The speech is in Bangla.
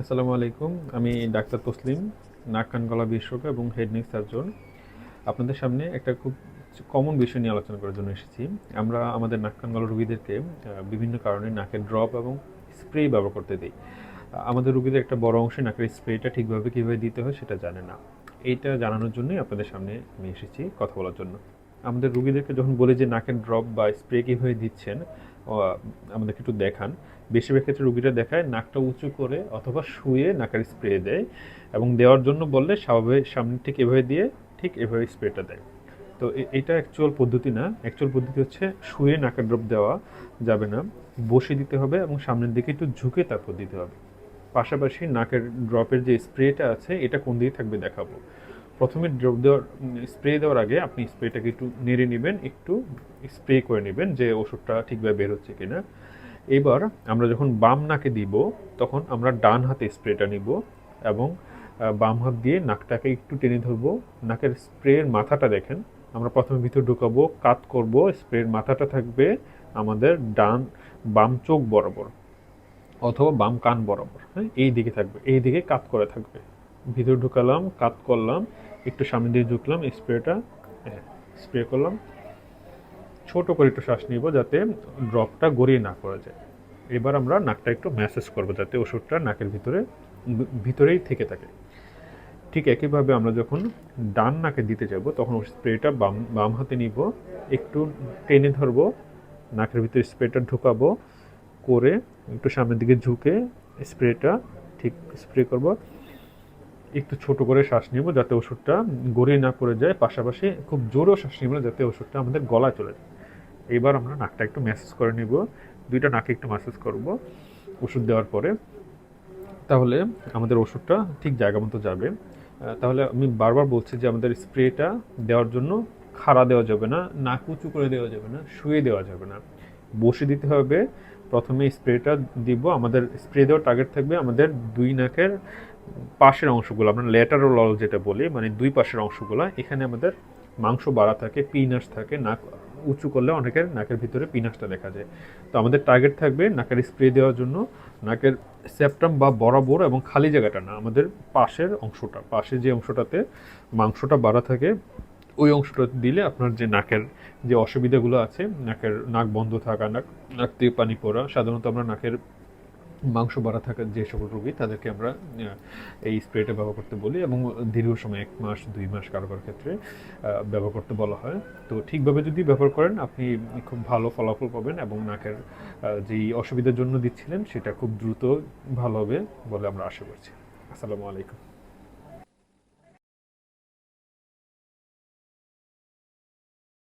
আসসালামু আলাইকুম। আমি ডাক্তার তসলিম, নাক কান গলা বিশেষজ্ঞ এবং হেড নেক সার্জন। আপনাদের সামনে একটা খুব কমন বিষয় নিয়ে আলোচনা করার জন্য এসেছি। আমরা আমাদের নাক কান গলা রুগীদেরকে বিভিন্ন কারণে নাকের ড্রপ এবং স্প্রে ব্যবহার করতে দিই। আমাদের রুগীদের একটা বড় অংশে নাকের স্প্রেটা ঠিকভাবে কীভাবে দিতে হয় সেটা জানে না। এইটা জানানোর জন্যই আপনাদের সামনে আমি এসেছি কথা বলার জন্য। আমাদের রুগীদেরকে যখন বলি যে নাকের ড্রপ বা স্প্রে কীভাবে দিচ্ছেন আমাদেরকে একটু দেখান। বেশিরভাগ ক্ষেত্রে রুগীরা দেখায় নাকটা উঁচু করে অথবা শুয়ে নাকের স্প্রে দেয় এবং দেওয়ার জন্য বললে স্বাভাবিক সামনে ঠিক এভাবে দিয়ে ঠিক এভাবে স্প্রেটা দেয়। তো এটা অ্যাকচুয়াল পদ্ধতি না। অ্যাকচুয়াল পদ্ধতি হচ্ছে শুয়ে নাকের ড্রপ দেওয়া যাবে না। বসে দিতে হবে এবং সামনের দিকে একটু ঝুঁকে তারপর দিতে হবে। পাশাপাশি নাকের ড্রপের যে স্প্রেটা আছে, এটা কোন দিকে থাকবে দেখাবো। প্রথমে ড্রপ দেওয়ার স্প্রে দেওয়ার আগে আপনি স্প্রেটাকে একটু নেড়ে নেবেন, একটু স্প্রে করে নেবেন যে ওষুধটা ঠিকভাবে বের হচ্ছে কিনা। এবার আমরা যখন বাম নাকে দিব, তখন আমরা ডান হাতে স্প্রেটা নিব এবং বাম হাত দিয়ে নাকটাকে একটু টেনে ধরবো। নাকের স্প্রের মাথাটা দেখেন, আমরা প্রথমে ভিতর ঢুকাবো, কাত করব, স্প্রের মাথাটা থাকবে আমাদের ডান, বাম চোখ বরাবর অথবা বাম কান বরাবর হ্যাঁ? এই দিকে থাকবে, এই দিকে কাত করে থাকবে। ভিতর ঢুকালাম, কাত করলাম, একটু সামনে দিয়ে ঢুকলাম, স্প্রেটা স্প্রে করলাম। ছোট করে একটু শ্বাস নিব যাতে ড্রপটা গড়িয়ে না পড়ে যায়। এবার আমরা নাকটা একটু ম্যাসেজ করব যাতে ওষুধটা নাকের ভিতরে, ভিতরেই থেকে থাকে। ঠিক একইভাবে আমরা যখন ডান নাকে দিতে যাব, তখন স্প্রেটা বাম বাম হাতে নিব, একটু টেনে ধরবো, নাকের ভিতরে স্প্রেটা ঢুকাবো, করে একটু সামনের দিকে ঝুঁকে স্প্রেটা ঠিক স্প্রে করব। একটু ছোট করে শ্বাস নিব যাতে ওষুধটা গড়িয়ে না পড়ে যায়, পাশাপাশি খুব জোরেও শ্বাস নিব যাতে ওষুধটা আমাদের গলায় চলে যায়। এবার আমরা নাকটা একটু ম্যাসেজ করে নিব। দুইটা নাকে একটু ম্যাসেজ করব ওষুধ দেওয়ার পরে। তাহলে আমাদের ওষুধটা ঠিক জায়গা মতো যাবে। তাহলে আমি বারবার বলছি যে আমাদের স্প্রেটা দেওয়ার জন্য খাড়া দেওয়া যাবে না, নাক উঁচু করে দেওয়া যাবে না, শুয়ে দেওয়া যাবে না। বসে দিতে হবে। প্রথমে স্প্রেটা দিব। আমাদের স্প্রে দেওয়ার টার্গেট থাকবে আমাদের দুই নাকের পাশের অংশগুলো, আমরা ল্যাটারাল লল যেটা বলি মানে দুই পাশের অংশগুলো। এখানে আমাদের মাংস বাড়া থাকে পিনাস থাকে, নাক উঁচু করলে অনেকের নাকের ভিতরে পিনাসটা দেখা যায়। তো আমাদের টার্গেট থাকবে নাকের স্প্রে দেওয়ার জন্য নাকের সেপ্টাম বা বরাবর এবং খালি জায়গাটা না, আমাদের পাশের অংশটা, পাশে যে অংশটাতে মাংসটা বাড়া থাকে, ওই অংশটা দিলে আপনার যে নাকের যে অসুবিধাগুলো আছে, নাকের নাক বন্ধ থাকা, নাক নাক থেকে পানি পড়া, সাধারণত আমরা নাকের মাংস বাড়া থাকা যে সকল রোগী, তাদেরকে আমরা এই স্প্রেটা ব্যবহার করতে বলি এবং দীর্ঘ সময়, এক মাস, দুই মাস কারও কারও ক্ষেত্রে ব্যবহার করতে বলা হয়। তো ঠিকভাবে যদি ব্যবহার করেন, আপনি খুব ভালো ফলাফল পাবেন এবং নাকের যেই অসুবিধার জন্য দিচ্ছিলেন, সেটা খুব দ্রুত ভালো হবে বলে আমরা আশা করছি। আসসালামু আলাইকুম।